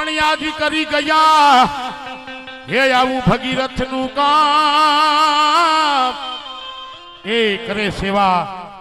પણ કરી ગયા. હે આવું ભગીરથનું કામ. એ કરે સેવા.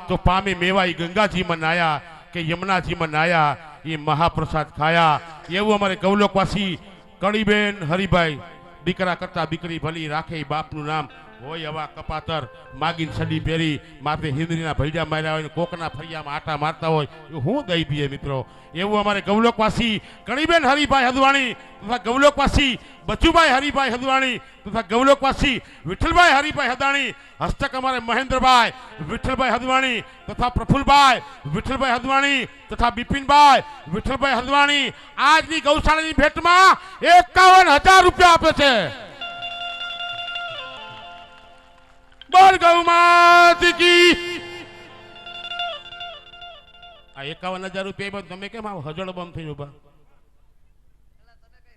તો પામે એ ગંગાજીમાં નાયા કે યમુનાજીમાં નાયા, એ મહાપ્રસાદ ખાયા. એવું અમારે ગૌલોકવાસી કણીબેન હરિભાઈ, દીકરા કરતા દીકરી ભલી રાખે બાપનું નામ. હોય હવા કપાતર. માગીને સડી પહેરી માથે હિન્દ્રીના ભૈડા માર્યા હોય કોકના ફરિયામાં આટા મારતા હોય, એ હું દઈ દઈએ મિત્રો. એવું અમારે ગૌલોકવાસી કણીબેન હરિભાઈ હદવાણી તથા ગૌલોકવાસી, બચુભાઈ હરિભાઈ હદવાણી તથા ગૌલોકવાસી, વિઠ્ઠલભાઈ હરિભાઈ હદાણી હસ્તક અમારે મહેન્દ્રભાઈ, વિઠ્ઠલભાઈ હદવાણી તથા પ્રફુલભાઈ, વિઠ્ઠલભાઈ હદવાણી તથા બિપિનભાઈ, વિઠ્ઠલભાઈ હદવાણી આજની ગૌશાળાની ભેટમાં એકાવન હજાર રૂપિયા આપે છે. આ એકાવન હજાર રૂપિયા તમે કેમ આવો હજળ બંધ થઈ ઊભા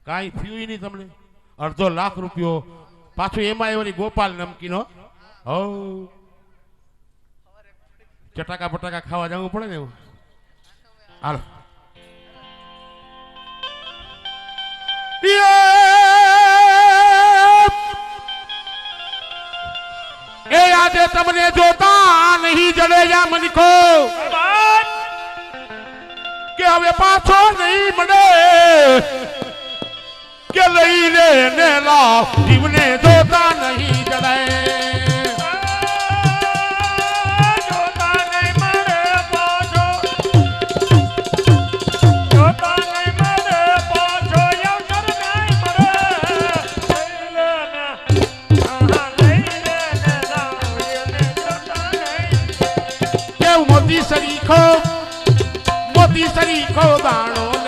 કાંઈ થયું નહીં તમને? અડધો લાખ રૂપિયો. પાછું એમાં એવાની ગોપાલ નમકીનો. હો ચટાકા પટાકા ખાવા જવું પડે ને એવું હાલો. એ આજે તમને જોતા નહીં જડેજા મનખો. કે હવે પાછો નહીં મળે. કે લઈ લે ને લાવ જીવને જોતા નહીં. સરીખો મોતી સરીખો દાણો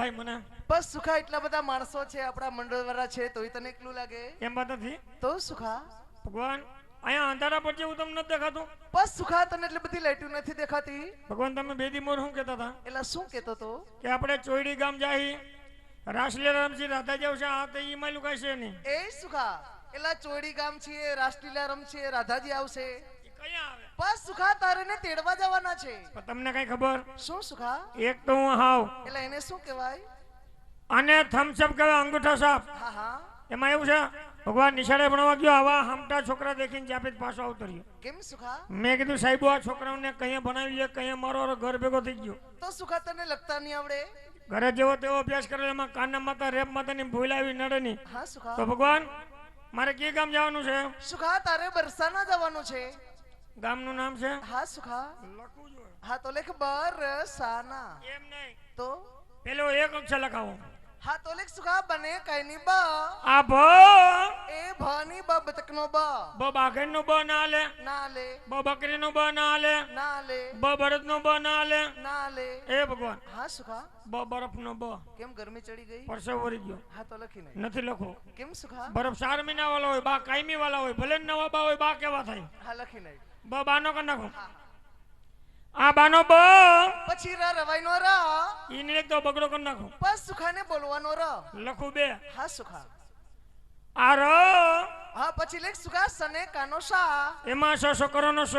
સહયું મને? બસ સુખા એટલા બધા માણસો છે આપણા મંડળ વાળા છે તોય તને એકલું લાગે? એમ વાત નથી? તો સુખા? ભગવાન અહીંયા અંધારા પર જેવું તમને દેખાતું? બસ સુખા તને એટલી બધી લાઈટું નથી દેખાતી? ભગવાન તમે બેદી મોર શું કહેતા હતા? એટલે શું કેતો તો? કે આપણે ચોઈડી ગામ જાહી રાસલીલા રાધા રાધાજી આવશે આ તો ઈ માયલું લુકાશે છે નહીં. એ સુખા એટલે ચોઈડી ગામ છીએ રાસલીલા રમ છીએ રાધાજી આવશે. બસ સુખા તારે ને તેડવા જવાના છે. તમને કઈ ખબર? શું સુખા? એક તો હું હાવ. એટલે એને શું કહેવાય? અને થમ્સઅપ કહેવાય અંગૂઠા સાપ હા હા. એમાં એવું છે ભગવાન નિશાળે ભણવા ગયો આવા હમટા છોકરા દેખીને જાપીત પાછો આવતો કેમ સુખા? મેં કીધું સાહેબ આ છોકરાઓને કઈ ભણાવી લે કઈ મારો ઘર ભેગો થઈ ગયો. તો સુખા તને લગતા નહીં આવડે? ઘરે જેવો તેવો અભ્યાસ કરેલો એમાં કાના માતા રેપ માતાની ભૂલ આવી નડે નહીં. હા સુખા. તો ભગવાન મારે કે ગામ જવાનું છે? સુખા તારે બરસાના જવાનું છે. ગામનું નામ છે? હા સુખા લખું જોઈએ હા તો લેખ બરસાના એમ નહીં. તો? પેલો એક અક્ષર લખાવો. હા તો લેખ સુખા બને કઈ ની બ? આ ભ એ ભની બ બતકનો બ. બ બાઘણનો બ ના લે. ના લે. બ બકરીનો બ ના લે. ના લે. બ બળદનો બ ના લે. ના લે. એ ભગવાન. હા સુખા બ બરફનો બ. કેમ ગરમી ચડી ગઈ? પરસેવો વળી ગયો. હા તો લખી નહીં નથી લખો. કેમ સુખા બરફ ચાર મહિના વાળો હોય બા કાયમી વાળા હોય ભલે નવા બા હોય બા કેવા થાય? હા લખી નહીં બ બાનો કરી નાખો. આ બાનો બ. પછી ર રવાઈ નો ર. ઈને એક તો બગડો કરી નાખો. બસ સુખાને બોલવાનો ર. લખું બે. હા સુખા. આ ર. હા પછી લેખ સુખા સને કાનો સા. એમાં સ છોકરાનો સ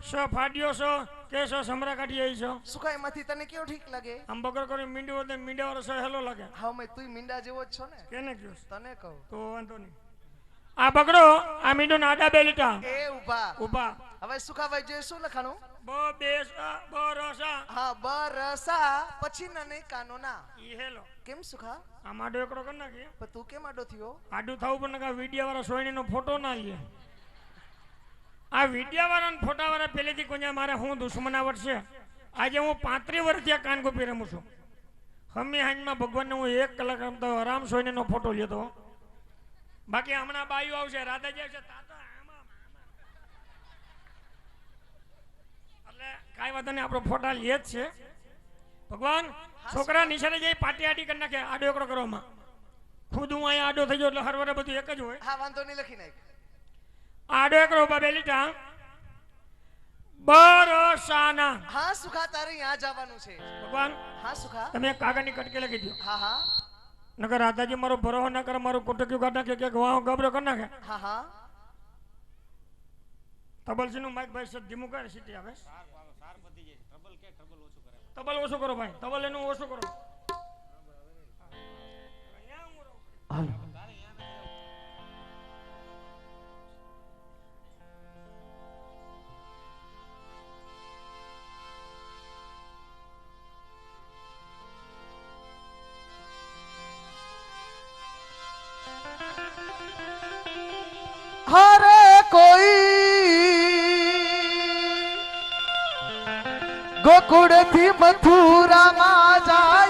સ ફાડ્યો સ કે સ સમરા કાઢી આવી છો સુખા એમાંથી તને કેવો ઠીક લાગે? આમ બગડો કરી મીંડ્યો હોય તો મીંડા વાળો સ હેલો લાગે. હા મેં તું મીંડા જેવો જ છો ને. કેને કયો તને કહું. તો વાંધો નહીં. આ પકડો આ મીઠું નાડા બેલીટા બે લીટા. એ ઊભા ઊભા હવે સુખાભાઈ જોઈએ? શું લખાણું? બ બેસા બ રસા હા હા બરસા. પછી નને કાનો ના ઈ હેલો. કેમ સુખા આ માડો એકડો કર નાખીએ. પણ તું કેમ આડો થયો? આડું થાવું પણ નકા વિડિયા વાળા સોયણીનો ફોટો ના લે. આ વિડિયા વાળા ફોટા વાળા પહેલેથી કોઈ મારે હું દુશ્મનાવટ છે? આજે હું પાંત્રીસ વર્ષથી આ કાનગોપી રમું છું. હમી હાંજમાં ભગવાનને હું એક કલાક રમતો આરામ સોયણીનો ફોટો લેતો બાકી હમણાં બાયું આવશે રાધાજી આવશે. એટલે કાંઈ વાંધો નહીં આપણો ફોટા લે જ છે. ભગવાન છોકરા નિશાળે જઈ પાટી આટી કરી નાખે આડો એકડો કરવામાં ખુદ હું અહીંયા આડો થઈ ગયો એટલે હરવારે બધું એક જ હોય. હા વાંધો નહીં લખી નાખ. આડો એકડો ઊભા બે લીટા બરોસાના. હા સુખા તારે અહીંયા જવાનું છે. ભગવાન હા સુખા. તમે કાગળની કટકે લખી દો હા હા. નકર રાધાજી મારો ભરોહો ના કરે મારું કુટક્યું કાઢ નાખે કે વાહ ગબરો કરી નાખે. હા હા તબલસી નું માઇક ભાઈ સદ ધીમું કરે સીટી આવે. તબલ ઓછું કરો? ભાઈ તબલ એનું ઓછું કરો. હરે ગોકુળથી મથુરામાં જાય.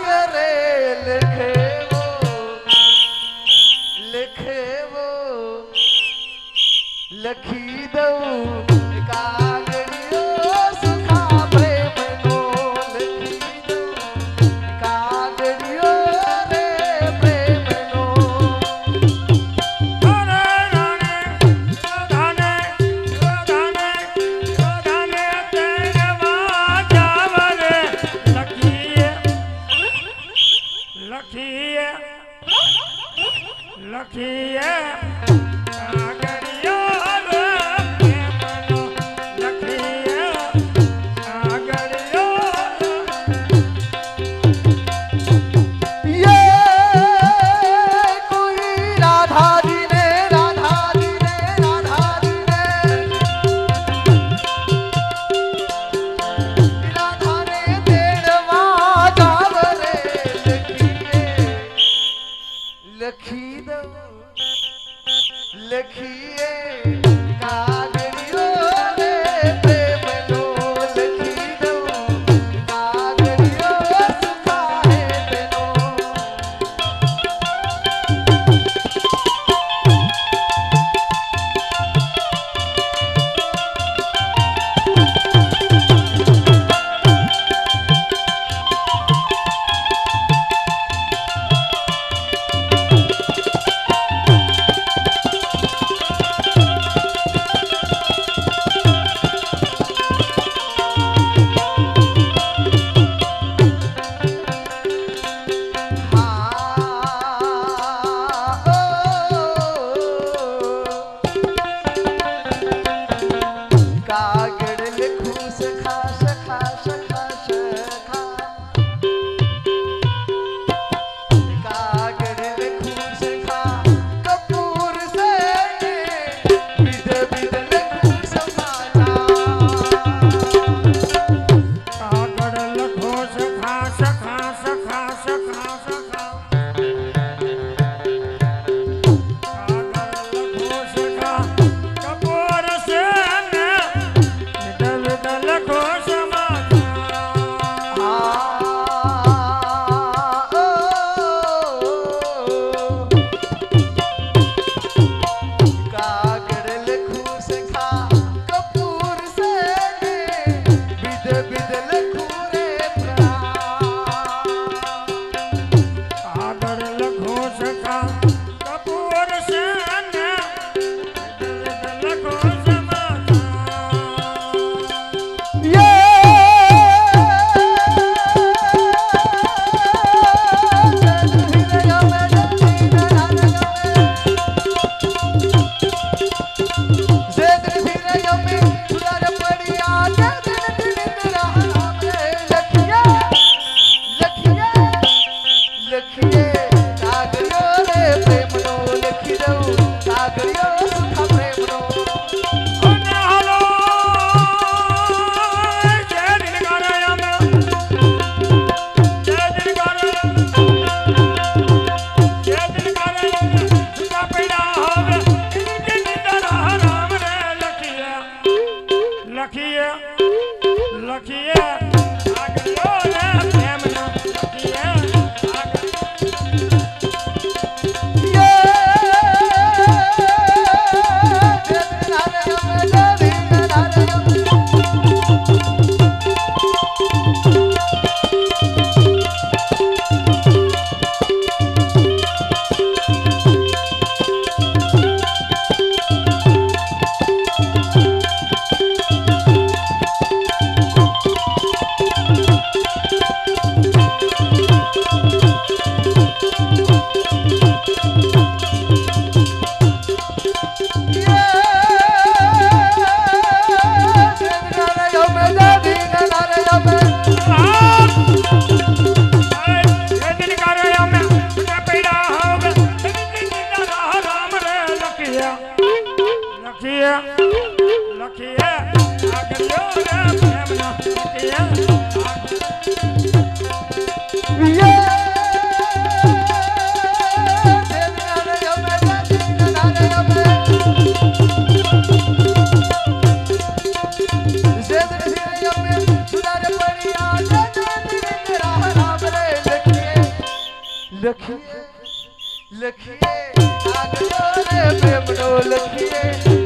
લખીએ લખીએ લખીએ.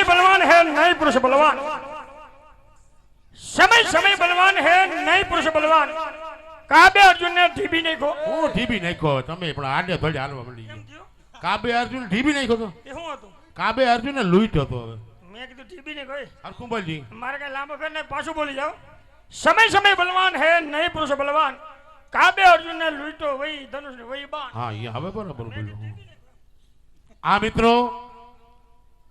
समय समय बलवान है नए पुरुष बलवान समय समय बलवान है नए पुरुष बलवान કાબે અર્જુન ને ઢીબી નહીં ખો હું ઢીબી નાખ્યો તમે પણ આડે ધડે હાલવા મળી ગયા કાબે અર્જુન ઢીબી નાખ્યો તો એ શું હતું કાબે અર્જુન ને લૂંટ્યો તો હવે મેં કીધું ઢીબી નહીં કોઈ હરખું બોલજી મારે કઈ લાંબો કરીને પાછું બોલી જાઓ સમય સમય બલવાન હે નહીં પુરુષ બલવાન કાબે અર્જુન ને લૂંટો વહી ધનુષ ને વહી બાણ હા એ હવે બરાબર બોલ્યો હું. આ મિત્રો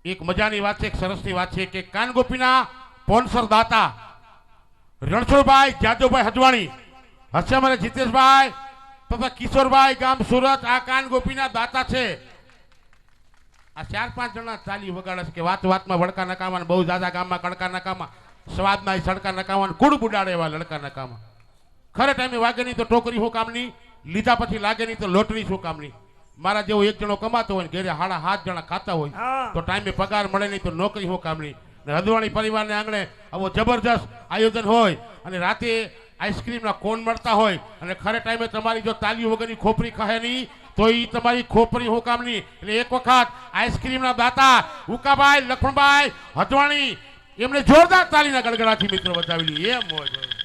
એક મજાની વાત છે, એક સરસની વાત છે કે કાનગોપીના સ્પોન્સર દાતા રણછોડભાઈ જાદવભાઈ હજવાણી. હશે અમારે જીતેશભાઈ? તથા કિશોરભાઈ ગામ સુરત, આ કાનગોપીના દાતા છે. આ ચાર પાંચ જણા ચાલી વગાડે છે કે વાત વાતમાં વડકા નકામા બહુ દાદા ગામમાં કડકા નકામા, સ્વાદમાં સડકા નકામા ગુડ બુડાડે એવા લડકા નકામા. ખરે ટાઈમે વાગે નહીં તો ટોકરી શું કામની? લીધા પછી લાગે નહીં તો લોટરી શું કામની? મારા જેવો એક જણો કમાતો હોય ઘરે હાડા હાથ જણા ખાતા હોય તો ટાઈમે પગાર મળે નહીં તો નોકરી શું કામની ને હદવાણી પરિવારને આંગણે આવો જબરજસ્ત આયોજન હોય અને રાતે આઈસ્ક્રીમના કોન મળતા હોય અને ખરે ટાઈમે તમારી જો તાલી વગરની ખોપરી કહે નહીં તો એ તમારી ખોપરી હું કામની એટલે એક વખત આઈસ્ક્રીમના દાતા ઉકાભાઈ લખણભાઈ હદવાણી એમને જોરદાર તાલીના ગડગડાથી મિત્રો બતાવેલી એમ હોય.